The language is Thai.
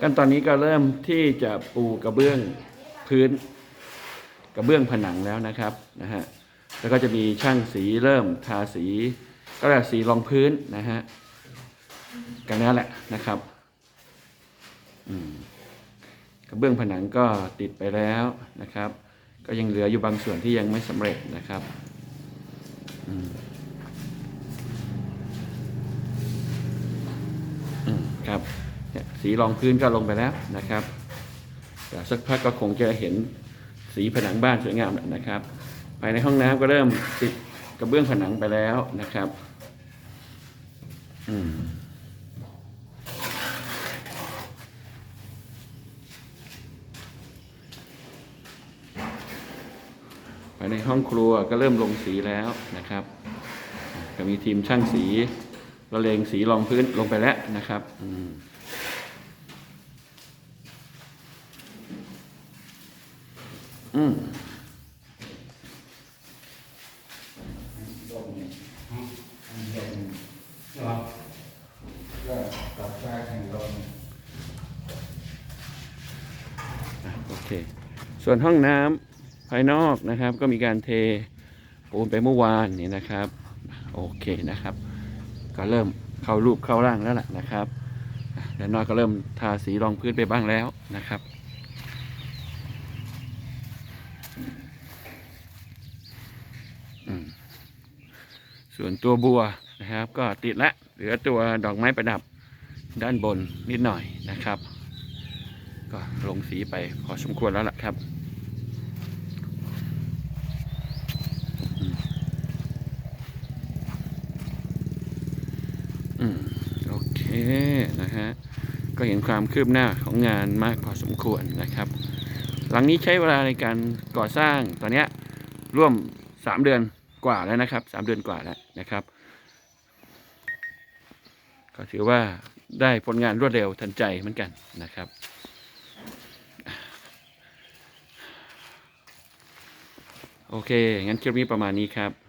ขั้นตอนนี้ก็เริ่มที่จะปูกระเบื้องพื้น กระเบื้องผนังแล้วนะครับนะฮะแล้วก็จะมีช่างสีเริ่มทาสี ก็เรียกสีรองพื้นนะฮะกันนั่นแหละนะครับกระเบื้องผนังก็ติดไปแล้วนะครับ ก็ยังเหลืออยู่บางส่วนที่ยังไม่สำเร็จนะครับอืมครับ สีรองพื้นก็ลงไปแล้วนะครับเดี๋ยวสักพักก็คงจะเห็นสีผนังบ้านสวยงามนะครับ ภายในห้องน้ำก็เริ่มติดกระเบื้องผนังไปแล้วนะครับอืมภายในห้องครัวก็เริ่มลงสีแล้วนะครับ ก็มีทีมช่างสีระเลงสีรองพื้นลงไปแล้วนะครับ อืม อืมก็ตัดได้แข่งลมอะโอเค ส่วนห้องน้ำภายนอกนะครับ ก็มีการเทปูนไปเมื่อวานนี่นะครับ โอเคนะครับ ก็เริ่มเข้ารูปเข้าร่างแล้วล่ะนะครับอะแล้วน้อยก็เริ่มทาสีรองพื้นไปบ้างแล้วนะครับ อืม ส่วนตัวบัวนะครับ ก็ติดละเหลือตัวดอกไม้ประดับด้านบนนิดหน่อยนะครับ ก็ลงสีไปพอสมควรแล้วล่ะครับอืมโอเคนะฮะก็เห็นความคืบหน้าของงานมากพอสมควรนะครับ หลังนี้ใช้เวลาในการก่อสร้างตอนนี้ร่วม 3 เดือนกว่าแล้วนะครับ 3 เดือนกว่าแล้วนะครับ ก็ถือว่าได้ผลงานรวดเร็วทันใจเหมือนกันนะครับ โอเค งั้นคลิปนี้ประมาณนี้ครับ